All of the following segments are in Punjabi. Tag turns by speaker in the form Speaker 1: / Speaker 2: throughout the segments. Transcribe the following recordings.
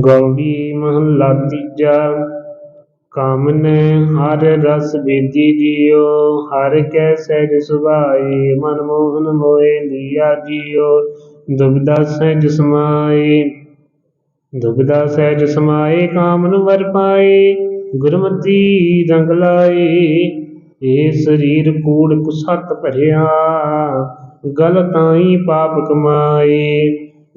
Speaker 1: ਗੌੜੀ ਮਹੱਲਾ ਤੀਜਾ, ਕਾਮਨ ਹਰ ਰਸ ਬੀਜੀ ਜੀਓ, ਹਰ ਕੈ ਸਹਿਜ ਸੁਭਾਈ ਮਨ ਮੋਹਨ ਮੋਏ ਲੀਆ ਜਿਓ ਦੁਬਦਾ ਸਹਿਜ ਸਮਾਏ ਦੁਬਿਧਾ ਸਹਿਜ ਸਮਾਏ ਕਾਮਨ ਵਰ ਪਾਏ, ਗੁਰਮਤੀ ਰੰਗ ਲਾਏ। ਏ ਸਰੀਰ ਕੂੜ ਕੁਸਤ ਭਰਿਆ, ਗਲ ਤਾਈ ਪਾਪ ਕਮਾਏ।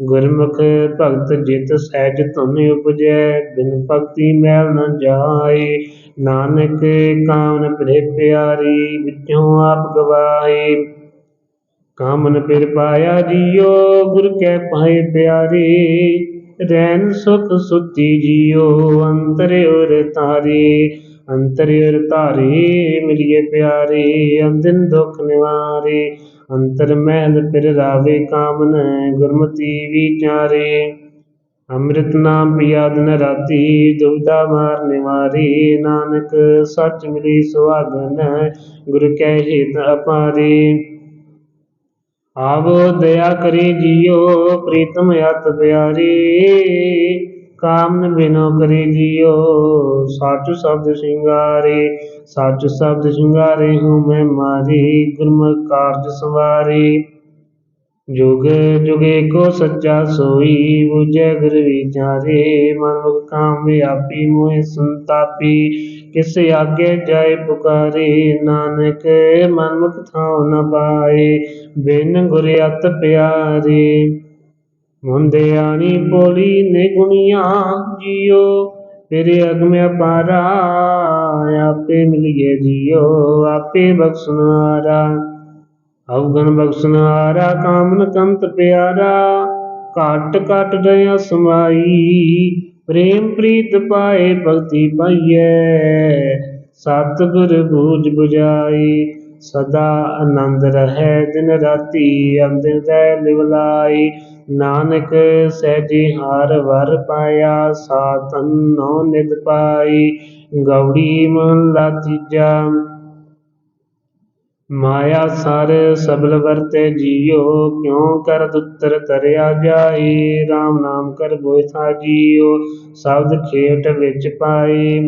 Speaker 1: ਗੁਰਮੁਖ ਭਗਤ ਜਿਤ ਸਹਿਜ ਧੁਨ ਉਪਜੈ, ਬਿਨ ਭਗਤੀ ਮੈਲ ਨ ਜਾਏ। ਨਾਨਕ ਕਾਮਨ ਪਿਰੇ ਪਿਆਰੀ, ਵਿੱਚੋਂ ਆਪ ਗਵਾਏ। ਕਾਮਨ ਪਿਰ ਪਾਇਆ ਜੀਓ, ਗੁਰ ਕੈ ਪਾਏ ਪਿਆਰੇ। ਰਹਿਣ ਸੁਖ ਸੁਤੀ ਜੀਓ, ਅੰਤਰ ਤਾਰੇ ਅੰਤਰ ਤਾਰੇ ਮਿਲਿਏ ਪਿਆਰੇ, ਅੰਦਿਨ ਦੁਖ ਨਿਵਾਰੇ, ਅੰਤਰ ਮਹਿਲ ਫਿਰ ਰਾਵੇ ਕਾਮਨ, ਗੁਰਮਤੀ ਵਿਚਾਰੇ। ਅੰਮ੍ਰਿਤ ਨਾਮ ਪਿਆ ਦਿਨ ਰਾਤੀ, ਦੁਬਿਧਾ ਮਾਰ ਨਿਵਾਰੀ, ਨਾਨਕ ਸੱਚ ਮਿਲੀ ਸੁਹਾਗਨ, ਗੁਰ ਕੈ ਹਿਤ ਅਪਾਰੇ। ਆਵੋ ਦਇਆ ਕਰੀ ਜੀਓ, ਪ੍ਰੀਤਮ ਅਤ ਪਿਆਰੀ। ਕਾਮਨ ਬਿਨੋ ਕਰੀ ਜੀਓ, ਸਾਚੁ ਸ਼ਬਦ ਸ਼ਿੰਗਾਰੇ। ਸਾਚੁ ਸ਼ਬਦ ਸ਼ਿੰਗਾਰੇ ਹੂੰ ਮੈਂ ਮਾਰੀ, ਗੁਰਮੁਖ ਕਾਰਜ ਸਵਾਰੀ। ਜੁਗ ਜੁਗੇ ਕੋ ਸੱਚਾ ਸੋਈ, ਬੁਝੈ ਗੁਰ ਵਿਚਾਰੇ ਮਨ ਕਾਮ ਵਿਆਪੀ ਮੋਹਿ ਸੰਤਾਪੀ, ਕਿਸ ਆਗੇ ਜਾਏ ਪੁਕਾਰੇ, ਨਾਨਕ ਮਨ ਥਾਉ ਨ ਪਾਏ, ਬਿਨ ਗੁਰ ਅਤ ਪਿਆਰੇ। ਮੁੰਦੇ ਆਣੀ ਪੋਲੀ ਨੇ ਗੁਣੀਆਂ ਜੀਓ ਤੇਰੇ ਅਗਮ ਅਪਾਰਾ, ਆਪੇ ਮਿਲਿਏ ਜੀਓ, ਆਪੇ ਬਖਸ਼ਨਾਰਾ ਅਵਗਣ ਬਖਸ਼ਨਾਰਾ, ਕਾਮਨ ਕੰਤ ਪਿਆਰਾ, ਘਟ ਘਟ ਦਇਆ ਸਮਾਈ, ਪ੍ਰੇਮ ਪ੍ਰੀਤ ਪਾਏ ਭਗਤੀ ਪਾਈਐ, ਸਤਿਗੁਰ ਬੂਝ 부ਜਾਈ ਸਦਾ ਆਨੰਦ ਰਹੈ ਦਿਨ ਰਾਤੀ, ਅੰਦਰ ਦੈ ਲਿਵਲਾਈ ਨਾਨਕ ਸਹਿਜੀ ਹਾਰ ਵਰ ਪਾਇਆ ਸਾਤਨ ਨੋ ਨਿਦ ਪਾਈ, ਗੌੜੀ ਲਾ ਤੀਜਾ ਮਾਇਆ ਸਰ ਸਬਲ ਵਰਤੇ ਜੀਓ, ਕਿਉ ਕਰ ਦੁੱਤਰ ਤਰਿਆ ਜਾਏ? RAM ਨਾਮ ਕਰ ਬੋਇਥਾ ਜੀਓ ਸ਼ਬਦ ਖੇਟ ਵਿੱਚ ਪਾਏ।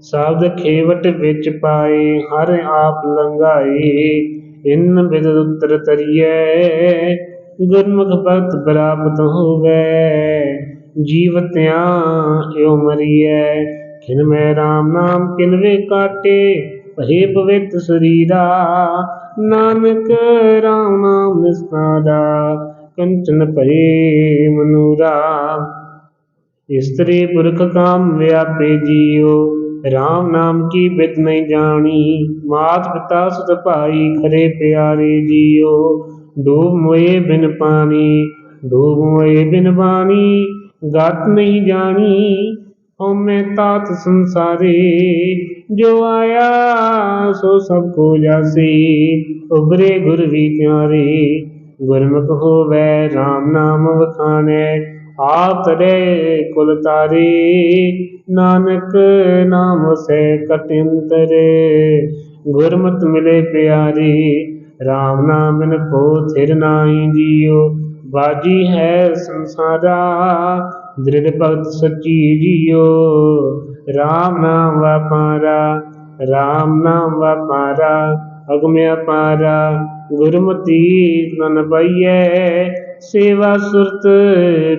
Speaker 1: ਸ਼ਬਦ ਖੇਵਟ ਵਿੱਚ ਪਾਏ, ਹਰ ਆਪ ਲੰਘਾਏ। ਇਨ ਬਿਦ ਉਤਰ ਤਰੀਐ, ਗੁਰਮੁਖ ਭਗਤ ਪ੍ਰਾਪਤ ਹੋਵੇ। ਜੀਵਤਿਆਂ ਇਉ ਮਰੀਐ, ਖਿਨ ਮੈਂ RAM ਨਾਮ ਕਿਨ ਵੇ ਕਾਟੇ? ਭਏ ਪਵਿੱਤ ਸਰੀਰਾ, ਨਾਨਕ ਰਾਮ ਨਾਮ ਨਿਸਨਾਦਾ ਕੰਚਨ ਭਏ ਮਨੂਰਾ। ਇਸਤਰੀ ਪੁਰਖ ਕਾਮ ਵਿਆਪੇ ਜੀਓ ਰਾਮ ਨਾਮ ਕੀ ਬਿਦ ਨਹੀਂ ਜਾਣੀ, ਮਾਤ ਪਿਤਾ ਸੁਤ ਭਾਈ ਖਰੇ ਪਿਆਰੇ ਜੀਓ ਡੂਬ ਮੋਏ ਬਿਨ ਪਾਣੀ, ਡੂਬ ਮੋਏ ਬਿਨ ਬਾਣੀ, ਗਤ ਨਹੀਂ ਜਾਣੀ ਹਉਮੈ ਤਾਤ ਸੰਸਾਰੀ, ਜੋ ਆਇਆ ਸੋ ਸਭ ਕੋ ਜਾਸੀ। ਉਬਰੇ ਗੁਰ ਵਿਚਾਰੇ ਗੁਰਮੁਖ ਹੋਵੇ RAM ਨਾਮ ਵਖਾਣੈ, ਆਪ ਤਰੇ ਕੁਲ ਤਾਰੇ। ਨਾਨਕ ਨਾਮ ਸੇ ਕਟਿੰਤਰੇ ਗੁਰਮਤਿ ਮਿਲੇ ਪਿਆਰੀ। RAM ਨਾਮ ਬਿਨ ਕੋ ਥਿਰ ਨਾਹੀ ਜੀਓ, ਬਾਜੀ ਹੈ ਸੰਸਾਰਾ। ਦ੍ਰਿੜ ਭਗਤ ਸੱਚੀ ਜੀਓ। RAM ਨਾਮ ਵਪਾਰਾ RAM ਨਾਮ ਵਪਾਰਾ ਅਗਮ ਅਪਾਰਾ ਗੁਰਮਤੀ ਤਨ ਪਈਐ। ਸੇਵਾ ਸੁਰਤ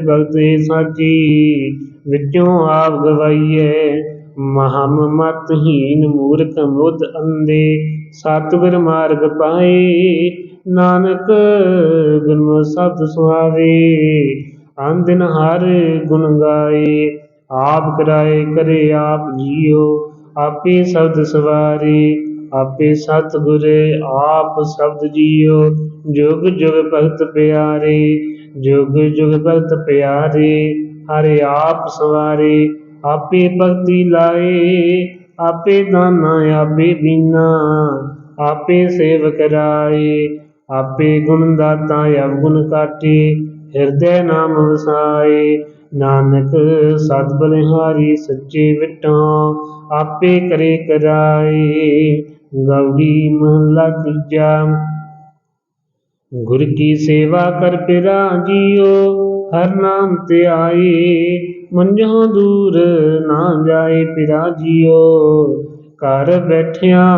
Speaker 1: ਭਗਤੀ ਸਾਚੀ ਵਿੱਚੋਂ ਆਪ ਗਵਾਈਐ। ਮਹਮ ਮਤਹੀਨ ਮੂਰਖ ਮੁਦ ਅੰਦੇ ਸਤਿਗੁਰ ਮਾਰਗ ਪਾਏ। ਨਾਨਕ ਗੁਰਮੁ ਸਤ ਸੁਹਾਵੇ ਅੰਦਿਨ ਹਰ ਗੁਣ ਗਾਏ, ਆਪ ਕਰਾਏ ਕਰੇ ਆਪ ਜੀਓ, ਆਪੇ ਸ਼ਬਦ ਸਵਾਰੇ, ਆਪੇ ਸਤਿਗੁਰ ਆਪ ਸ਼ਬਦ ਜੀਓ। ਜੁਗ ਜੁਗ ਭਗਤ ਪਿਆਰੇ, ਜੁਗ ਜੁਗ ਭਗਤ ਪਿਆਰੇ, ਹਰੇ ਆਪ ਸਵਾਰੇ, ਆਪੇ ਭਗਤੀ ਲਾਏ, ਆਪੇ ਦਾਨਾ, ਆਪੇ ਬੀਨਾ, ਆਪੇ ਸੇਵ ਕਰਾਏ ਆਪੇ ਗੁਣ ਦਾਤਾ ਅਵਗੁਣ ਕਾਟੇ ਹਿਰਦੈ ਨਾਮ ਵਸਾਏ। ਨਾਨਕ, ਸਤ ਬਲਿਹਾਰੀ, ਸੱਚੇ ਵਿਟਾਂ ਆਪੇ ਕਰੇ ਕਰਾਏ। ਗੌੜੀ ਮਹਲਾ ਤੀਜਾ, ਗੁਰ ਕੀ ਸੇਵਾ ਕਰ ਪਿਰਾ ਜੀਓ, ਹਰ ਨਾਮ ਤੇ ਆਏ। ਮੰਝੋਂ ਦੂਰ ਨਾ ਜਾਏ ਪਿਰਾ ਜੀਓ, ਘਰ ਬੈਠਿਆਂ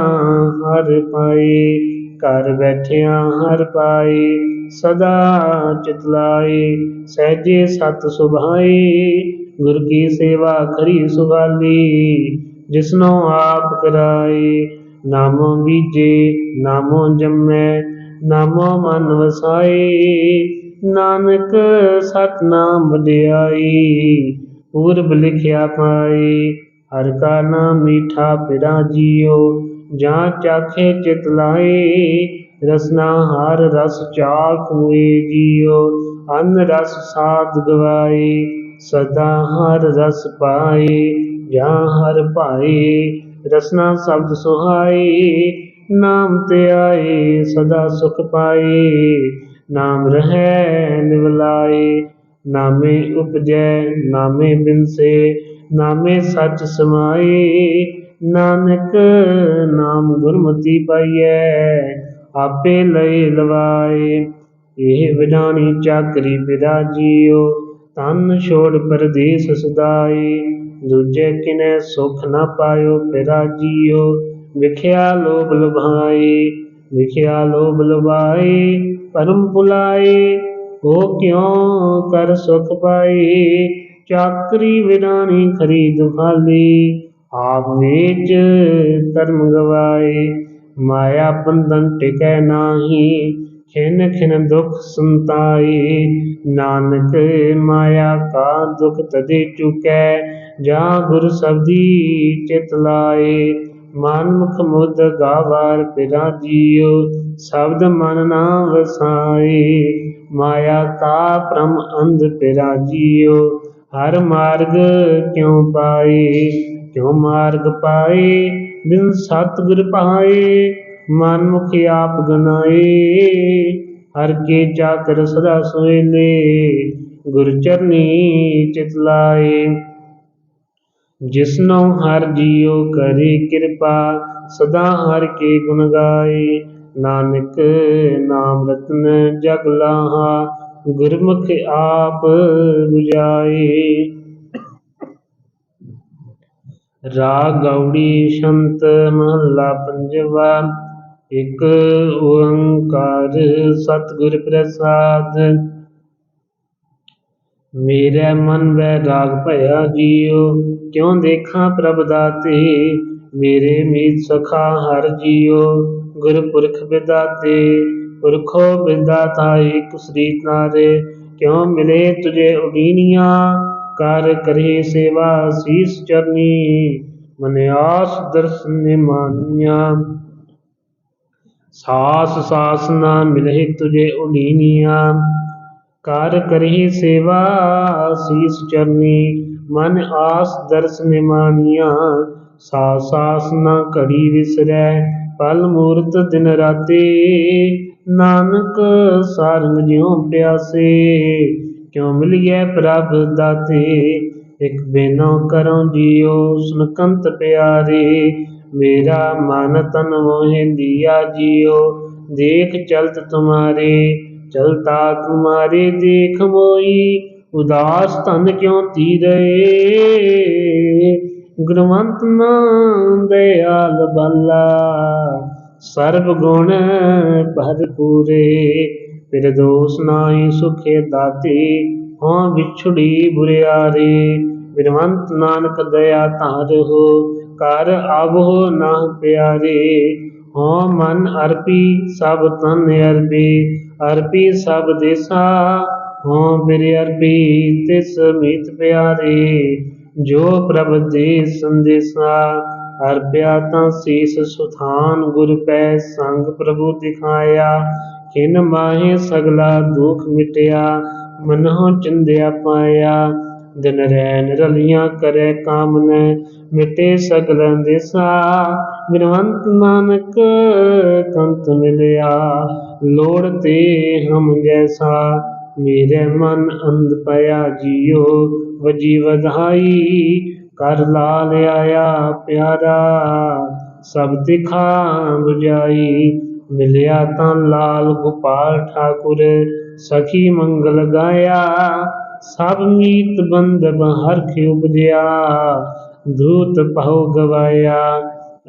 Speaker 1: ਹਰ ਪਾਏ। ਘਰ ਬੈਠਿਆਂ ਹਰ ਪਾਏ ਸਦਾ ਚਿਤ ਲਾਏ ਸਹਿਜੇ ਸਤ ਸੁਭਾਏ ਗੁਰ ਕੀ ਸੇਵਾ ਕਰੀ ਸੁਭਾਲੀ ਜਿਸਨੋ ਆਪ ਕਰਾਏ ਨਾਮੋ ਬੀਜੇ, ਨਾਮੋ ਜੰਮੈ, ਨਾਮੋ ਮਨ ਵਸਾਏ ਨਾਨਕ ਸਤਨਾਮ ਵਡਿਆਈ ਪੂਰਬ ਲਿਖਿਆ ਪਾਏ ਹਰ ਕਾ ਨਾਮ ਮੀਠਾ ਪਿਰਾ ਜੀਓ ਜਾਂ ਚਾਖੇ ਚਿਤ ਲਾਏ ਰਸਨਾ ਹਰ ਰਸ ਚਾਖ ਹੋਏ ਜੀਓ, ਅਨ ਰਸ ਸਾਧ ਗਵਾਏ, ਸਦਾ ਹਰ ਰਸ ਪਾਏ, ਜਾਂ ਹਰ ਭਾਏ, ਰਸਨਾ ਸ਼ਬਦ ਸੁਹਾਏ, ਨਾਮ ਤੇ ਆਏ, ਸਦਾ ਸੁਖ ਪਾਏ, ਨਾਮ ਰਹੈ ਨਿਵਲਾਏ, ਨਾਮੇ ਉਪਜੈ, ਨਾਮੇ ਬਿਨਸੇ, ਨਾਮੇ ਸੱਚ ਸਮਾਏ ਨਾਨਕ ਨਾਮ ਗੁਰਮਤਿ ਪਾਈਐ, ਆਪੇ ਲਈ ਲਵਾਏ। ਇਹ ਵਿਡਾਣੀ ਚਾਕਰੀ ਪਿਦਾ ਜੀਓ ਤਨ ਛੋੜ ਪਰਦੇਸ ਸਦਾਈ ਦੂਜੇ ਕਿਨੇ ਸੁਖ ਨਾ ਪਾਇਓ ਪਿਰਾ ਜੀਓ, ਵਿਖਿਆ ਲੋਭ ਲੁਭਾਈ ਵਿਖਿਆ ਲੋਭ ਲੁਭਾਈ ਪਰਮ ਭੁਲਾਏ ਹੋ ਕਿਉ ਕਰ ਸੁਖ ਪਾਈ ਚਾਕਰੀ ਵਿਰਾਣੀ ਖਰੀਦ ਖਾਲੀ। ਆਪ ਵਿੱਚ ਧਰਮ ਗਵਾਏ, ਮਾਇਆ ਬੰਧਨ ਟਿਕੈ ਨਾਹੀ, ਖਿਨ ਖਿਨ ਦੁਖ ਸੰਤਾਈ ਨਾਨਕ ਮਾਇਆ ਕਾ ਦੁਖ ਤਦੇ ਚੁਕੈ, ਜਾ ਗੁਰ ਸਬਦੀ ਚਿਤ ਲਾਏ। ਮਨ ਮੁਖ ਮੁਦ ਗਾਵਾਰ ਪਿਰਾ ਜੀਓ ਸ਼ਬਦ ਮਨ ਨਾ ਵਸਾਈ ਮਾਇਆ ਕਾ ਪ੍ਰਮ ਅੰਧ ਪਿਰਾ ਜੀਓ ਹਰ ਮਾਰਗ ਕਿਉ ਪਾਈ ਕਿਉ ਮਾਰਗ ਪਾਏ? ਬਿਨ ਸਤਿਗੁਰ ਪਾਏ ਮਨ ਮੁਖ ਆਪ ਗਨਾਏ। ਹਰ ਕੇ ਚਾਕਰ ਸਦਾ ਸੋਇਲੇ, ਗੁਰ ਚਰਨੀ ਚਿਤ ਲਾਏ। ਜਿਸਨੋ ਹਰ ਜੀਉ ਕਰੇ ਕਿਰਪਾ, ਸਦਾ ਹਰ ਕੇ ਗੁਣ ਗਾਏ। ਨਾਨਕ ਨਾਮ ਰਤਨ ਜਗ ਲਾਹਾ, ਗੁਰਮੁਖ ਆਪ 부ਜਾਏ ਰਾਗ ਗੌੜੀ ਸ਼ੰਤ ਮਹੱਲਾ ਪੰਜਵਾ, ਇਕ ਓੰਕਾਰ ਸਤਿਗੁਰ ਪ੍ਰਸਾਦ। ਮੇਰੇ ਮਨ ਵੈ ਭਇਆ ਜੀਉ ਕਿਉ ਦੇਖਾਂ ਪ੍ਰਭ ਦਾਤੇ ਮੇਰੇ ਮੀਤ ਸਖਾ ਹਰ ਜੀਉ ਗੁਰਪੁਰਖ ਵਿਦਾਤੇ ਪੁਰਖੋ ਵਿਦਾਤਾ ਏਕ ਸ੍ਰੀ ਤਾਰੇ ਕਿਉ ਮਿਲੇ ਤੁਝੇ ਉਡੀਨੀਆਂ? ਕਰ ਕਰੇ ਸੇਵਾ ਸੀਸ ਚਰਨੀ, ਮਨ ਆਸ ਦਰਸ਼ਨ ਨਿਮਾਨੀਆਂ। ਸਾਸ ਸਾਸ ਨਾ ਮਿਲਹਿ ਤੁਝੇ ਉਡੀਨੀਆਂ ਕਰ ਕਰੀ ਸੇਵਾ ਸੀਸ ਚਰਨੀ, ਮਨ ਆਸ ਦਰਸ ਨਿਮਾਨੀਆਂ। ਸਾਸ ਸਾਸ ਨਾ ਘੜੀ ਵਿਸਰੈ, ਪਲ ਮੂਰਤ ਦਿਨ ਰਾਤੇ। ਨਾਨਕ ਸਾਰੰਗ ਜਿਉ ਪਿਆਸੇ ਕਿਉ ਮਿਲਿਐ ਪ੍ਰਭ ਦਾਤੇ ਇਕ ਬੇਨੋ ਕਰਉ ਜੀਉ ਸੁਨਕੰਤ ਪਿਆਰੇ, ਮੇਰਾ ਮਨ ਤਨ ਮੋਹਿ ਲਿਆ ਜੀਉ ਦੇਖ ਚਲਤ ਤੁਮਾਰੇ, ਚਲਤਾ ਤੁਮਾਰੇ, ਦੇਖ ਮੋਈ, ਉਦਾਸ ਧਨ ਕਿਉ ਤੀਰੇ? ਗੁਣਵੰਤ ਨਾਮ ਦਇਆਲ ਬਾਲਾ, ਸਰਬ ਗੁਣ ਭਰਪੂਰੇ। ਫਿਰ ਦੋਸ ਨਾਹੀ ਸੁਖੇ ਦਾਤੇ, ਹਾਂ ਵਿਛੜੀ ਬੁਰਿਆਰੇ। ਬਿਨਵੰਤ ਨਾਨਕ ਦਇਆ ਧਾਰਹੁ ਕਰ ਆਵੋ ਨਾ ਪਿਆਰੇ। ਹਾਂ ਮਨ ਅਰਪੀ ਸਭ ਤਨ ਅਰਪੀ ਅਰਪੀ ਸਭ ਦੇਸਾ। ਹਾਂ ਬਿਰ ਅਰਪੀ ਤਿਸ ਮੀਤ ਪਿਆਰੇ, ਜੋ ਪ੍ਰਭ ਦੇ ਸੰਦੇਸਾ। ਅਰਪਿਆ ਤਾਂ ਸੀਸ ਸੁਥਾਨ ਗੁਰ ਪੈ ਸੰਗ ਪ੍ਰਭੂ ਦਿਖਾਇਆ। ਕਿਨ ਮਾਹੇ ਸਗਲਾ ਦੁਖ ਮਿਟਿਆ, ਮਨਹੁ ਚਿੰਦਿਆ ਪਾਇਆ। ਦਿਨ ਰੈਨ ਰਲੀਆਂ ਕਰੈ ਕਾਮਨੈ, ਮਿਟੇ ਸਗਲ ਦੇਸਾ ਬਿਨਵੰਤ ਨਾਨਕ ਕੰਤ ਮਿਲਿਆ, ਲੋੜ ਤੇ ਹਮ ਜੈਸਾ ਮੇਰੇ ਮਨ ਅੰਧ ਪਿਆ ਜੀਓ, ਵਜੀ ਵਧਾਈ। ਕਰ ਲਾਲ ਆਇਆ ਪਿਆਰਾ, ਸਭ ਦਿਖਾ 부ਜਾਈ ਮਿਲਿਆ ਤਾਂ ਲਾਲ ਗੋਪਾਲ ਠਾਕੁਰ, ਸਖੀ ਮੰਗਲ ਗਾਇਆ। ਸਭ ਮੀਤ ਬੰਧਨ ਹਰਖ ਉਪਜਿਆ ਦੂਤ ਪਹੁ ਗਵਾਇਆ।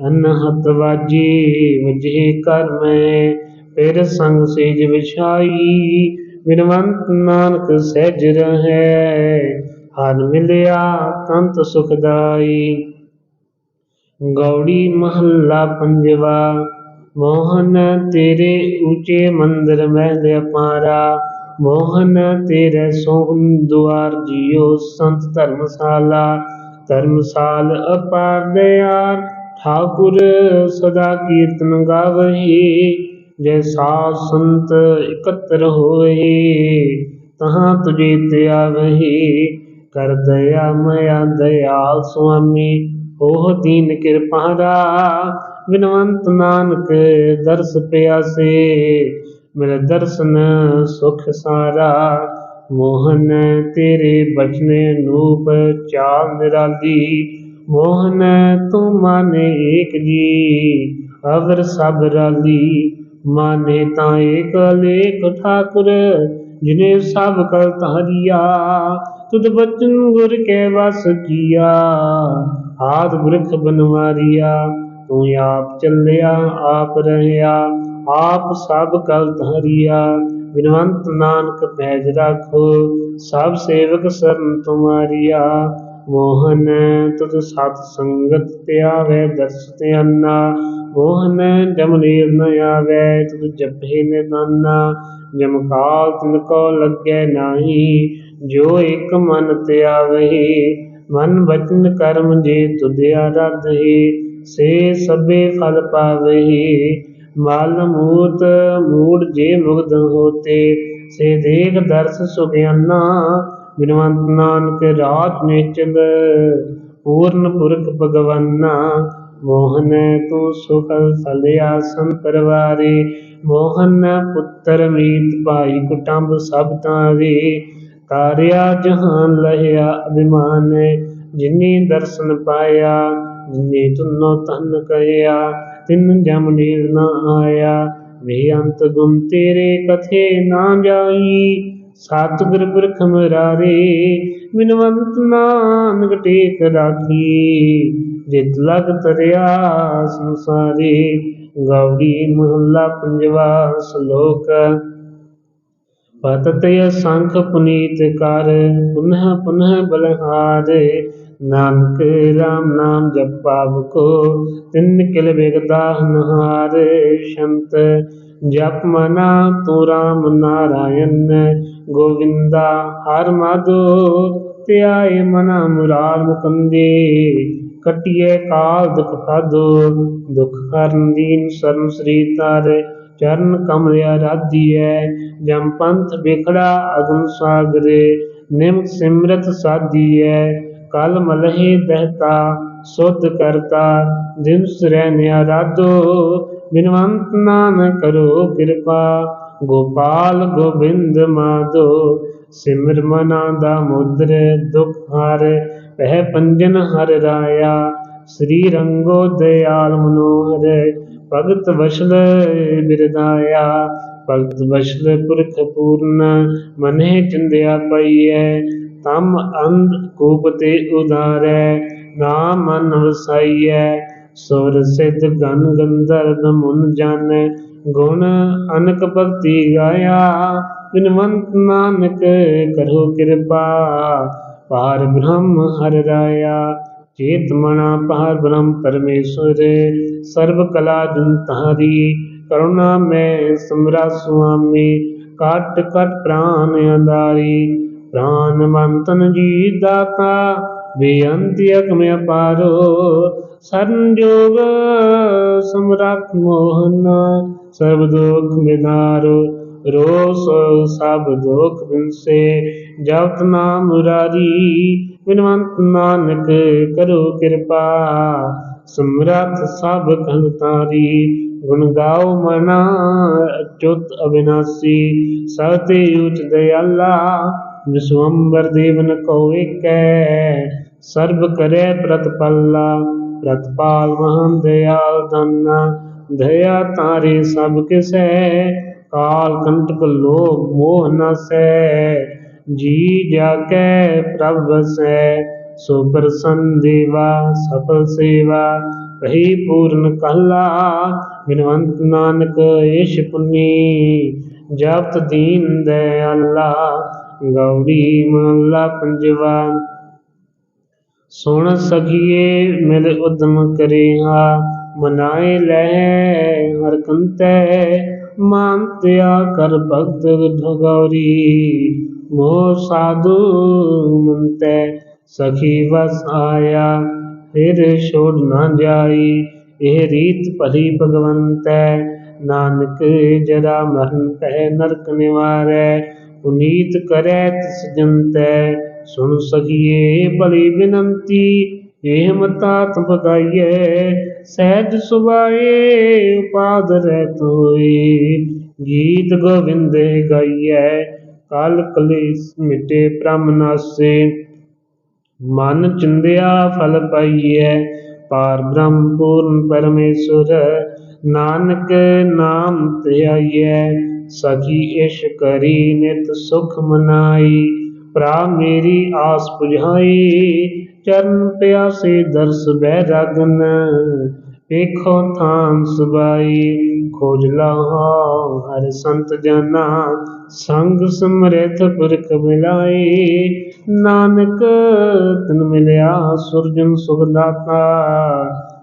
Speaker 1: ਅਨਹਤ ਵਾਜੀ ਵਜੇ ਕਰ ਮੈਂ, ਫਿਰ ਸੰਗ ਸੇਜ ਵਿਛਾਈ। ਬਿਨਵੰਤ ਨਾਨਕ ਸਹਿਜ ਰਹੈ, ਹਰ ਮਿਲਿਆ ਤੰਤ ਸੁਖਦਾਈ ਗੌੜੀ ਮਹੱਲਾ ਪੰਜਵਾ ਮੋਹਨ ਤੇਰੇ ਉੱਚੇ ਮੰਦਰ ਮਹਿਲ ਅਪਾਰਾ, ਮੋਹਨ ਤੇਰੇ ਸੋਹਣ ਦੁਆਰ ਜੀਓ ਸੰਤ ਧਰਮਸ਼ਾਲਾ, ਧਰਮਸਾਲ ਅਪਾਰ ਦਿਆਲ ਠਾਕੁਰ ਸਦਾ ਕੀਰਤਨ ਗਾਵਹੀ, ਜੈ ਸਾਧ ਸੰਤ ਇਕੱਤਰ ਹੋਏ, ਤਹਾਂ ਤੁਝੇ ਤੇ ਆਵਹੀ, ਕਰ ਦਇਆ ਮਇਆ ਦਇਆਲ ਸੁਆਮੀ ਹੋ ਦੀਨ ਕਿਰਪਾਰਾ ਬਿਨਵੰਤ ਨਾਨਕ ਦਰਸ ਪਿਆਸੇ ਮਿਲ ਦਰਸ਼ਨ ਸੁਖ ਸਾਰਾ। ਮੋਹਨ, ਤੇਰੇ ਬਚਨੇ ਨੂਪ ਚਾਲ ਨਿਰਾਲੀ। ਮੋਹਨ, ਤੂੰ ਮਾਨੇ ਏਕ ਜੀ, ਅਵਰ ਸਭ ਰਾਲੀ। ਮਾਨੇ ਤਾਂ ਏਕ ਲੇਖ ਠਾਕੁਰ, ਜਿਨੇ ਸਭ ਕਲ ਧਾਰਿਆ। ਤੁਧ ਬਚਨ ਗੁਰ ਕੇ ਵਸ ਕੀਆ, ਆਦ ਬ੍ਰਿਖ ਬਨਵਾਰੀਆ। ਤੂੰ ਆਪ ਚੱਲਿਆ, ਆਪ ਰਹਿਆ, ਆਪ ਸਭ ਗਲਤ ਹਰੀਆ ਬਿਨਵੰਤ ਨਾਨਕ ਭੈਜ ਰਾਖੋ, ਸਭ ਸੇਵਕ ਸਰਨ ਤੁਮਾਰੀਆ। ਮੋਹਨ, ਤੁਧ ਸਤ ਸੰਗਤ ਤੇ ਆਵੇ ਦਰਸ ਤੇ ਮੋਹਨ ਜਮਲੀਰ ਨ ਆਵੇ, ਤੁਧ ਜਪੇ ਨਿਦਾਨਾ। ਜਮ ਕਾਲ ਤਿਨ ਕੋ ਲੱਗੇ ਨਾਹੀ, ਜੋ ਇਕ ਮਨ ਤੇ ਆਵਹੀ। ਮਨ ਬਚਨ ਕਰਮ ਜੇ ਤੁਧ ਆਰਾਧੇ ਸੇ ਸਭੇ ਫਲ ਪਾਵਹੀ, ਮਲ ਮੂਤ ਮੂੜ ਜੇ ਮੁਗਦ ਹੋਤੇ, ਸੇ ਦੇਖ ਦਰਸ ਸੁਭਿਆਨਾ ਬਿਨਵੰਤ ਨਾਨਕ ਰਾਤ ਨਿਚਲ ਪੂਰਨ ਪੁਰਖ ਭਗਵਾਨਾ, ਮੋਹਨ ਤੂੰ ਸੁਖਲ ਫਲਿਆ ਸੰ ਪਰਵਾਰੇ, ਮੋਹਨ ਪੁੱਤਰ ਮੀਤ ਭਾਈ ਕੁਟੰਬ ਸਭ ਤਾਰੇ, ਤਾਰਿਆ ਜਹਾਨ ਲਹਿਆ ਅਭਿਮਾਨ, ਜਿਨੀ ਦਰਸ਼ਨ ਪਾਇਆ ਜਿਨੇ ਤੁਨੋ ਤਨ ਕਹਿਆ ਤਿਨ ਜਮ ਨੀਰ ਨ ਆਇਆ। ਵੇ ਅੰਤ ਗੁਣ ਤੇਰੇ ਕਥੇ ਨਾ ਜਾਈ। ਸਤਿਗੁਰ ਪੁਰਖ ਮੁਰਾਰੇ, ਬਿਨਵੰਤ ਨਾਨਕ ਟੇਕ ਰਾਖੀ। ਜਿਤ ਲਗ ਤਰਿਆ ਸੰਸਾਰੇ ਗੌੜੀ ਮਹੱਲਾ ਪੰਜਵਾ ਸ਼ਲੋਕ। ਪਤਤਯ ਸੰਖ ਪੁਨੀਤ ਕਰ, ਪੁਨਹ ਪੁਨਹ ਬਲਹਾਰੇ। ਨਾਨਕ ਰਾਮ ਨਾਮ ਜਪਾਵ ਕੋ, ਤਿੰਨ ਕਿਲ ਬਿਗਦਾ ਨਹਾਰੇ ਸ਼ੰਤ ਜਪ ਮਨਾ ਤੂੰ ਰਾਮ ਨਾਰਾਇਣ। ਗੋਵਿੰਦਾ ਹਰ ਮਾਧੋ ਧਿਆਏ ਮਨਾ ਮੁਰਾਰ ਮੁਕੰਦੇ। ਕਟਿਏ ਕਾਲ ਦੁਖ ਖਾਦੋ ਦੁਖ ਕਰਨ ਦੀਨ ਸਰਮ ਸ੍ਰੀ ਤਾਰੇ ਚਰਨ ਕਮਲਿਆ ਆਰਾਧੀਐ ਜਮ ਪੰਥ ਵਿਖੜਾ ਅਗਮ ਸਾਗਰੇ, ਨਿਮ ਸਿਮਰਤ ਸਾਧੀਐ, ਕਲ ਮਲਹਿ ਦਹਤਾ, ਸੁਧ ਕਰਤਾ ਦਿਨ ਸਰੈ ਨਿਆਰਾਧੋ ਬਿਨਵੰਤ ਨਾਮ ਕਰੋ ਕਿਰਪਾ, ਗੋਪਾਲ ਗੋਬਿੰਦ ਮਾਧੋ, ਸਿਮਰ ਮਨਾ ਦਾ ਮੁਦਰ, ਦੁਖ ਹਰ, ਪਹਿ ਪੰਜਨ ਹਰ ਰਾਇਆ, ਸ੍ਰੀ ਰੰਗੋ ਦਿਆਲ ਮਨੋਹਰ ਭਗਤ ਵਸ਼ਲ ਬਿਰਦਾਇਆ ਭਗਤ ਵਸ਼ਲ ਪੁਰਖ ਪੂਰਨ ਮਨੇ ਚਿੰਦਿਆ ਪਈਐ, ਤਮ ਅੰਧ ਕੂਪ ਤੇ ਉਦਾਰੈ, ਨਾਮ ਮਨ ਵਸਾਈਐ ਸੁਰ ਸਿਧ ਗਨ ਗੰਧਰਵ ਮੁਨ ਜਨ, ਗੁਣ ਅਨਕ ਭਗਤੀ ਗਾਇਆ, ਬਿਨਵੰਤ ਨਾਨਕ ਕਰੋ ਕਿਰਪਾ ਪਾਰ ਬ੍ਰਹਮ ਹਰ ਰਾਇਆ। ਚੇਤ ਮਣਾ ਪਾਰ ਬ੍ਰਹਮ ਪਰਮੇਸ਼ਰ, ਸਰਬ ਕਲਾ ਜੰਤਾਰੀ ਕਰੁਣਾ ਮੈਂ ਸਮਰਾ ਸੁਆਮੀ ਕਟ ਕਟ ਪ੍ਰਾਨ ਅੰਦਾਰੀ ਪ੍ਰਾਨ ਮੰਤਨ ਜੀ ਦਾਤਾ ਬੇਅੰਤ ਅਗਮ ਅਪਾਰੋ, ਸਰਨ ਜੋਗ ਸਮਰੱਥ ਮੋਹਨ, ਸਰਬ ਦੁਖ ਨਿਦਾਰੋ ਰੋਸ ਸਭ ਦੁਖ ਬਿਨਸੇ, ਜਪਤ ਨਾਮ ਬਿਨਵੰਤ ਨਾਨਕ ਕਰੋ ਕਿਰਪਾ। ਸਮਰੱਥ ਸਭ ਕਲ ਤਾਰੀ ਗੁਣ ਗਾਓ ਮਨਾ ਅਚੁਤ ਅਬਿਨਾਸੀ। ਸਤੇ ਉਚ ਦਇਆਲਾ, ਵਿਸਵੰਬਰ ਦੇਵਨ ਕੋ ਏਕੈ। ਸਰਬ ਕਰੈ ਪ੍ਰਤਪਾਲਾ ਪ੍ਰਤਪਾਲ ਮਹਾਂ ਦਇਆਲ ਦਾਨਾ। ਦਇਆ ਤਾਰੇ ਸਭ ਕਿਸੈ, ਕਾਲ ਕੰਟਕ ਲੋਭ ਮੋਹ ਨਸੈ। ਜੀ ਜਾ ਕੈ ਪ੍ਰਭ ਬਸੈ ਸੋ ਪ੍ਰਸੰਨ ਦੇਵਾ ਸਫਲ ਸੇਵਾ ਕਹੀ ਪੂਰਨ ਕਹਲਾ, ਬਿਨਵੰਤ ਨਾਨਕ ਏਸ਼ ਪੁਨੀ, ਜਪਤ ਦੀਨ ਦਇਆਲਾ ਗੌੜੀ ਮਹਲਾ ਪੰਜਵਾ। ਸੁਣ ਸਖੀਏ, ਮਿਲ ਉਦਮ ਕਰਿਆ, ਮਨਾਏ ਲੈ ਹਰ ਕੰਤੈ, ਮਾਨ ਤਿਆ ਕਰ ਭਗਤ ਢਗੌਰੀ ਮੋਹ ਸਾਧੂ ਮੰਤੈ ਸਖੀ ਵਸ ਆਇਆ, ਫਿਰ ਛੋੜ ਨਾ ਜਾਈ, ਇਹ ਰੀਤ ਭਲੀ ਭਗਵੰਤੈ, ਨਾਨਕ ਜਰਾ ਮਰਨ ਪਹਿ ਨਰਕ ਨਿਵਾਰੈ, ਪੁਨੀਤ ਕਰੈ ਤਿਸ ਜੰਤੈ, ਸੁਣ ਸਖੀਏ ਭਲੀ ਬਿਨੰਤੀ ਇਹ ਮਤਾਤ ਬਗਾਈਐ, ਸਹਿਜ ਸੁਭਾਏ ਉਪਾਦ ਰਹਿ ਤੋਈ ਗੀਤ ਗੋਵਿੰਦੇ ਗਾਈਐ ਕਲ ਕਲੇਸ਼ ਮਿਟੇ ਭ੍ਰਮ ਨਾਸੇ। ਮਨ ਚਿੰਦਿਆ ਫਲ ਪਾਈਐ, ਪਾਰ ਬ੍ਰਹਮ ਪੂਰਨ ਪਰਮੇਸ਼ਰ, ਨਾਨਕ ਨਾਮ ਧਿਆਈਐ ਸਖੀ ਇਸ਼ ਕਰੀ ਨਿਤ ਸੁਖ ਮਨਾਈ, ਭਰਾ ਮੇਰੀ ਆਸ ਪੁਝਾਈ ਚਰਨ ਪਿਆਸੇ ਦਰਸ ਬਹਿ ਰਾਗਨ। ਵੇਖੋ ਥਾਂ ਸੁਬਾਈ, ਖੋਜ ਲਾਹਾ ਹਰ ਸੰਤ ਜਾਨਾ, ਸੰਗ ਸਮਰਥ ਪੁਰਖ ਮਿਲਾਈ ਨਾਨਕ, ਤਨ ਮਿਲਿਆ ਸੁਰਜਨ ਸੁਖ ਦਾਤਾ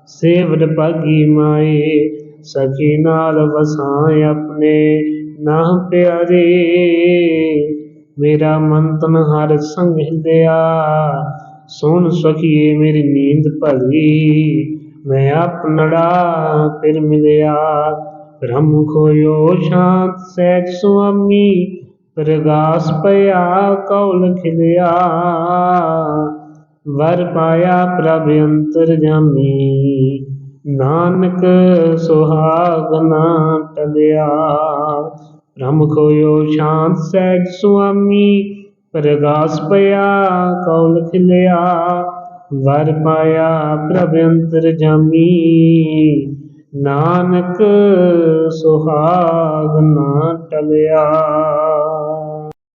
Speaker 1: ਸੇਵਡ ਭਾਗੀ ਮਾਏ, ਸਖੀ ਨਾਲ ਵਸਾਂ ਆਪਣੇ ਨਾ ਪਿਆਰੇ। ਮੇਰਾ ਮਨ ਤਨ ਹਰ ਸੰਗ ਹਿੰਦਿਆ ਸੁਣ ਸਖੀਏ ਮੇਰੀ ਨੀਂਦ ਭਲੀ। ਮੈਂ ਆਪਨੜਾ ਫਿਰ ਮਿਲਿਆ। ਬ੍ਰਹਮ ਖੋਇਓ ਸ਼ਾਂਤ ਸਹਿਜ ਸੁਆਮੀ ਪ੍ਰਗਾਸ ਪਿਆ, ਕੌਲ ਖਿਲਿਆ। ਵਰ ਪਾਇਆ ਪ੍ਰਭ ਅੰਤਰ ਜਾਮੀ, ਨਾਨਕ ਸੁਹਾਗਨਾ ਟਲਿਆ। ਬ੍ਰਹਮ ਖੋਇਓ ਸ਼ਾਂਤ ਸਹਿਜ ਸੁਆਮੀ ਪ੍ਰਗਾਸ ਪਿਆ, ਕੌਲ ਖਿਲਿਆ। ਵਰ ਪਾਇਆ ਪ੍ਰਭ ਅੰਤਰ ਜਾਮੀ ਨਾਨਕ ਸੁਹਾਗ ਨਾ ਟਲਿਆ।